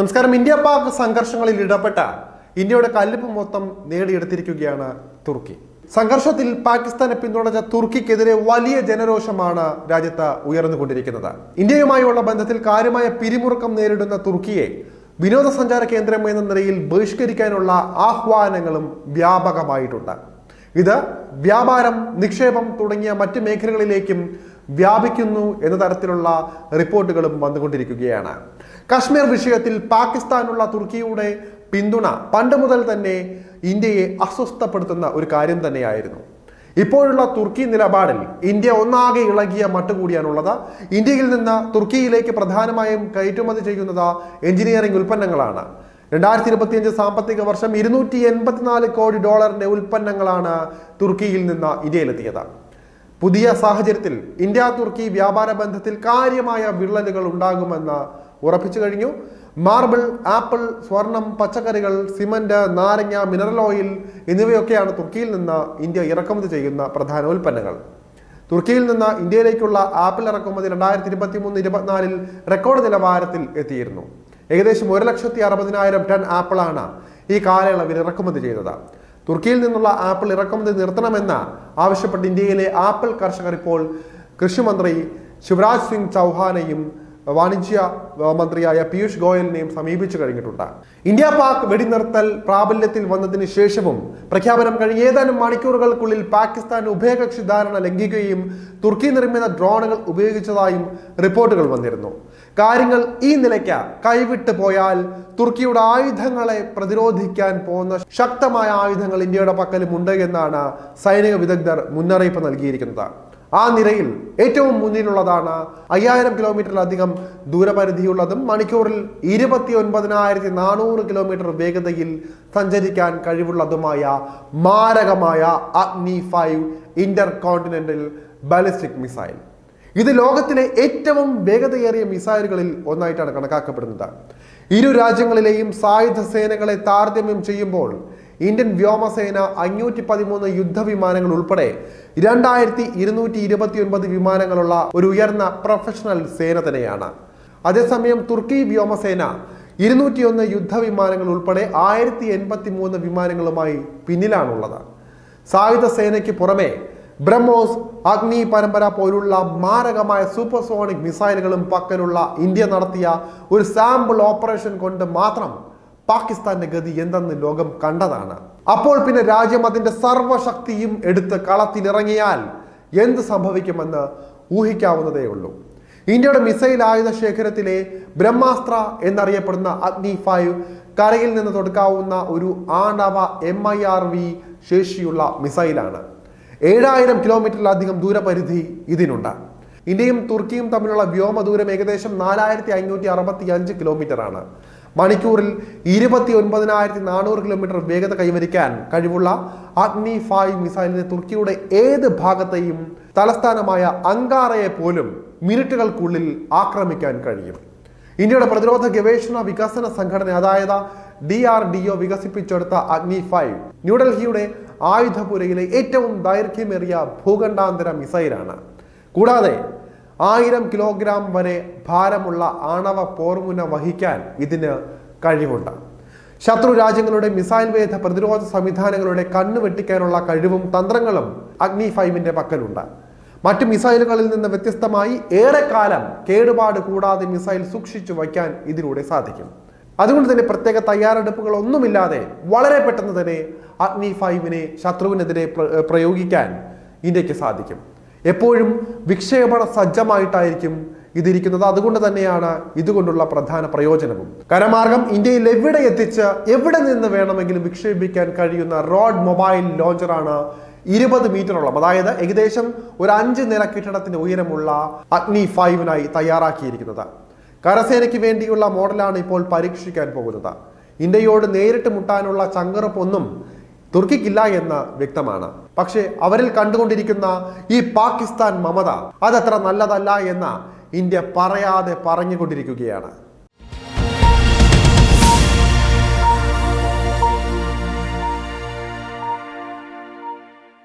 നമസ്കാരം. ഇന്ത്യ പാക് സംഘർഷങ്ങളിൽ ഇടപെട്ട ഇന്ത്യയുടെ കല്ലിപ്പ് മൊത്തം നേടിയെടുത്തിരിക്കുകയാണ് തുർക്കി. സംഘർഷത്തിൽ പാകിസ്ഥാനെ പിന്തുണച്ച തുർക്കിക്കെതിരെ വലിയ ജനരോഷമാണ് രാജ്യത്ത് ഉയർന്നുകൊണ്ടിരിക്കുന്നത്. ഇന്ത്യയുമായുള്ള ബന്ധത്തിൽ കാര്യമായ പിരിമുറുക്കം നേരിടുന്ന തുർക്കിയെ വിനോദസഞ്ചാര കേന്ദ്രം എന്ന നിലയിൽ ബഹിഷ്കരിക്കാനുള്ള ആഹ്വാനങ്ങളും വ്യാപകമായിട്ടുണ്ട്. ഇത് വ്യാപാരം നിക്ഷേപം തുടങ്ങിയ മറ്റ് മേഖലകളിലേക്കും വ്യാപിക്കുന്നു എന്ന തരത്തിലുള്ള റിപ്പോർട്ടുകളും വന്നുകൊണ്ടിരിക്കുകയാണ്. കശ്മീർ വിഷയത്തിൽ പാകിസ്ഥാനുള്ള തുർക്കിയുടെ പിന്തുണ പണ്ട് മുതൽ തന്നെ ഇന്ത്യയെ അസ്വസ്ഥപ്പെടുത്തുന്ന ഒരു കാര്യം തന്നെയായിരുന്നു. ഇപ്പോഴുള്ള തുർക്കി നിലപാടിൽ ഇന്ത്യ ഒന്നാകെ ഇളകിയ മട്ടുകൂടിയാണുള്ളത് ഇന്ത്യയിൽ നിന്ന് തുർക്കിയിലേക്ക് പ്രധാനമായും കയറ്റുമതി ചെയ്യുന്നത് എഞ്ചിനീയറിംഗ് ഉൽപ്പന്നങ്ങളാണ്. രണ്ടായിരത്തി ഇരുപത്തിയഞ്ച് സാമ്പത്തിക വർഷം ഇരുന്നൂറ്റി എൺപത്തിനാല് കോടി ഡോളറിന്റെ ഉൽപ്പന്നങ്ങളാണ് തുർക്കിയിൽ നിന്ന് ഇന്ത്യയിലെത്തിയത്. പുതിയ സാഹചര്യത്തിൽ ഇന്ത്യ തുർക്കി വ്യാപാര ബന്ധത്തിൽ കാര്യമായ വിള്ളലുകൾ ഉണ്ടാകുമെന്ന് ഉറപ്പിച്ചു കഴിഞ്ഞു. മാർബിൾ ആപ്പിൾ സ്വർണം പച്ചക്കറികൾ സിമന്റ് നാരങ്ങ മിനറൽ ഓയിൽ എന്നിവയൊക്കെയാണ് തുർക്കിയിൽ നിന്ന് ഇന്ത്യ ഇറക്കുമതി ചെയ്യുന്ന പ്രധാന ഉൽപ്പന്നങ്ങൾ. തുർക്കിയിൽ നിന്ന് ഇന്ത്യയിലേക്കുള്ള ആപ്പിൾ ഇറക്കുമതി രണ്ടായിരത്തി ഇരുപത്തി മൂന്ന് ഇരുപത്തിനാലിൽ റെക്കോർഡ് നിലവാരത്തിൽ എത്തിയിരുന്നു. ഏകദേശം ഒരു ലക്ഷത്തി അറുപതിനായിരം ടൺ ആപ്പിളാണ് ഈ കാലയളവിൽ ഇറക്കുമതി ചെയ്തത്. തുർക്കിയിൽ നിന്നുള്ള ആപ്പിൾ ഇറക്കുമതി നിർത്തണമെന്ന് ആവശ്യപ്പെട്ട് ഇന്ത്യയിലെ ആപ്പിൾ കർഷകർ ഇപ്പോൾ കൃഷിമന്ത്രി ശിവരാജ് സിംഗ് ചൗഹാനെയും വാണിജ്യ മന്ത്രിയായ പീയൂഷ് ഗോയലിനെയും സമീപിച്ചു കഴിഞ്ഞിട്ടുണ്ട്. ഇന്ത്യ പാക് വെടിനിർത്തൽ പ്രാബല്യത്തിൽ വന്നതിന് ശേഷവും പ്രഖ്യാപനം കഴിഞ്ഞ ഏതാനും മണിക്കൂറുകൾക്കുള്ളിൽ പാകിസ്ഥാൻ ഉഭയകക്ഷി ധാരണ ലംഘിക്കുകയും തുർക്കി നിർമ്മിത ഡ്രോണുകൾ ഉപയോഗിച്ചതായും റിപ്പോർട്ടുകൾ വന്നിരുന്നു. കാര്യങ്ങൾ ഈ നിലയ്ക്ക് കൈവിട്ടു പോയാൽ തുർക്കിയുടെ ആയുധങ്ങളെ പ്രതിരോധിക്കാൻ പോകുന്ന ശക്തമായ ആയുധങ്ങൾ ഇന്ത്യയുടെ പക്കലും ഉണ്ട് എന്നാണ് സൈനിക വിദഗ്ധർ മുന്നറിയിപ്പ് നൽകിയിരിക്കുന്നത്. ആ നിരയിൽ ഏറ്റവും മുന്നിലുള്ളതാണ് അയ്യായിരം കിലോമീറ്ററിലധികം ദൂരപരിധിയുള്ളതും മണിക്കൂറിൽ ഇരുപത്തി ഒൻപതിനായിരത്തി നാനൂറ് കിലോമീറ്റർ വേഗതയിൽ സഞ്ചരിക്കാൻ കഴിവുള്ളതുമായ മാരകമായ Agni five intercontinental ballistic missile. ഇത് ലോകത്തിലെ ഏറ്റവും വേഗതയേറിയ മിസൈലുകളിൽ ഒന്നായിട്ടാണ് കണക്കാക്കപ്പെടുന്നത്. ഇരു രാജ്യങ്ങളിലെയും സായുധ സേനകളെ താരതമ്യം ചെയ്യുമ്പോൾ ഇന്ത്യൻ വ്യോമസേന അഞ്ഞൂറ്റി പതിമൂന്ന് യുദ്ധവിമാനങ്ങൾ ഉൾപ്പെടെ രണ്ടായിരത്തി ഇരുന്നൂറ്റി ഇരുപത്തി ഒൻപത് വിമാനങ്ങളുള്ള ഒരു ഉയർന്ന പ്രൊഫഷണൽ സേന തന്നെയാണ്. അതേസമയം തുർക്കി വ്യോമസേന ഇരുന്നൂറ്റിയൊന്ന് യുദ്ധവിമാനങ്ങൾ ഉൾപ്പെടെ ആയിരത്തി എൺപത്തി മൂന്ന് വിമാനങ്ങളുമായി പിന്നിലാണുള്ളത്. സായുധ സേനയ്ക്ക് പുറമെ ബ്രഹ്മോസ് അഗ്നി പരമ്പര പോലുള്ള മാരകമായ സൂപ്പർസോണിക് മിസൈലുകളും പക്കലുള്ള ഇന്ത്യ നടത്തിയ ഒരു സാമ്പിൾ ഓപ്പറേഷൻ കൊണ്ട് മാത്രം പാകിസ്ഥാന്റെ ഗതി എന്തെന്ന് ലോകം കണ്ടതാണ്. അപ്പോൾ പിന്നെ രാജ്യം അതിന്റെ സർവശക്തിയും എടുത്ത് കളത്തിലിറങ്ങിയാൽ എന്ത് സംഭവിക്കുമെന്ന് ഊഹിക്കാവുന്നതേ ഉള്ളൂ. ഇന്ത്യയുടെ മിസൈൽ ആയുധ ശേഖരത്തിലെ ബ്രഹ്മാസ്ത്ര എന്നറിയപ്പെടുന്ന അഗ്നി ഫൈവ് കരയിൽ നിന്ന് തൊടുക്കാവുന്ന ഒരു ആണവ എം ഐ ആർ വി ശേഷിയുള്ള മിസൈലാണ്. ഏഴായിരം കിലോമീറ്ററിലധികം ദൂരപരിധി ഇതിനുണ്ട്. ഇന്ത്യയും തുർക്കിയും തമ്മിലുള്ള വ്യോമ ദൂരം ഏകദേശം നാലായിരത്തി അഞ്ഞൂറ്റി അറുപത്തി അഞ്ച് കിലോമീറ്റർ ആണ് മണിക്കൂറിൽ ഇരുപത്തി ഒൻപതിനായിരത്തി നാനൂറ് കിലോമീറ്റർ വേഗത കൈവരിക്കാൻ കഴിവുള്ള അഗ്നി ഫൈവ് മിസൈലിന് തുർക്കിയുടെ ഏത് ഭാഗത്തെയും തലസ്ഥാനമായ അങ്കാറയെ പോലും മിനിറ്റുകൾക്കുള്ളിൽ ആക്രമിക്കാൻ കഴിയും. ഇന്ത്യയുടെ പ്രതിരോധ ഗവേഷണ വികസന സംഘടന അതായത് ഡി ആർ ഡി ഒ വികസിപ്പിച്ചെടുത്ത അഗ്നി ഫൈവ് ന്യൂഡൽഹിയുടെ ആയുധപുരയിലെ ഏറ്റവും ദൈർഘ്യമേറിയ ഭൂഖണ്ഡാന്തര മിസൈലാണ്. കൂടാതെ ആയിരം കിലോഗ്രാം വരെ ഭാരമുള്ള ആണവ പോർമുന വഹിക്കാൻ ഇതിന് കഴിവുണ്ട്. ശത്രു രാജ്യങ്ങളുടെ മിസൈൽ വേധ പ്രതിരോധ സംവിധാനങ്ങളുടെ കണ്ണു വെട്ടിക്കാനുള്ള കഴിവും തന്ത്രങ്ങളും അഗ്നി ഫൈവിന്റെ പക്കലുണ്ട്. മറ്റ് മിസൈലുകളിൽ നിന്ന് വ്യത്യസ്തമായി ഏറെക്കാലം കേടുപാട് കൂടാതെ മിസൈൽ സൂക്ഷിച്ചു വയ്ക്കാൻ ഇതിലൂടെ സാധിക്കും. അതുകൊണ്ട് തന്നെ പ്രത്യേക തയ്യാറെടുപ്പുകൾ ഒന്നുമില്ലാതെ വളരെ പെട്ടെന്ന് തന്നെ അഗ്നി ഫൈവിനെ ശത്രുവിനെതിരെ പ്രയോഗിക്കാൻ ഇന്ത്യയ്ക്ക് സാധിക്കും. എപ്പോഴും വിക്ഷേപണ സജ്ജമായിട്ടായിരിക്കും ഇതിരിക്കുന്നത്. അതുകൊണ്ട് തന്നെയാണ് ഇതുകൊണ്ടുള്ള പ്രധാന പ്രയോജനവും. കരമാർഗം ഇന്ത്യയിൽ എവിടെ എത്തിച്ച് എവിടെ നിന്ന് വേണമെങ്കിലും വിക്ഷേപിക്കാൻ കഴിയുന്ന റോഡ് മൊബൈൽ ലോഞ്ചറാണ് ഇരുപത് മീറ്ററോളം. അതായത് ഏകദേശം ഒരു അഞ്ച് നില കെട്ടിടത്തിന്റെ ഉയരമുള്ള അഗ്നി ഫൈവിനായി തയ്യാറാക്കിയിരിക്കുന്നത്. കരസേനയ്ക്ക് വേണ്ടിയുള്ള മോഡലാണ് ഇപ്പോൾ പരീക്ഷിക്കാൻ പോകുന്നത്. ഇന്ത്യയോട് നേരിട്ട് മുട്ടാനുള്ള ചങ്കറപ്പൊന്നും തുർക്കിക്കില്ല എന്ന് വ്യക്തമാണ്. പക്ഷേ അവരിൽ കണ്ടുകൊണ്ടിരിക്കുന്ന ഈ പാകിസ്ഥാൻ മമത അതത്ര നല്ലതല്ല എന്ന് ഇന്ത്യ പറയാതെ പറഞ്ഞുകൊണ്ടിരിക്കുകയാണ്.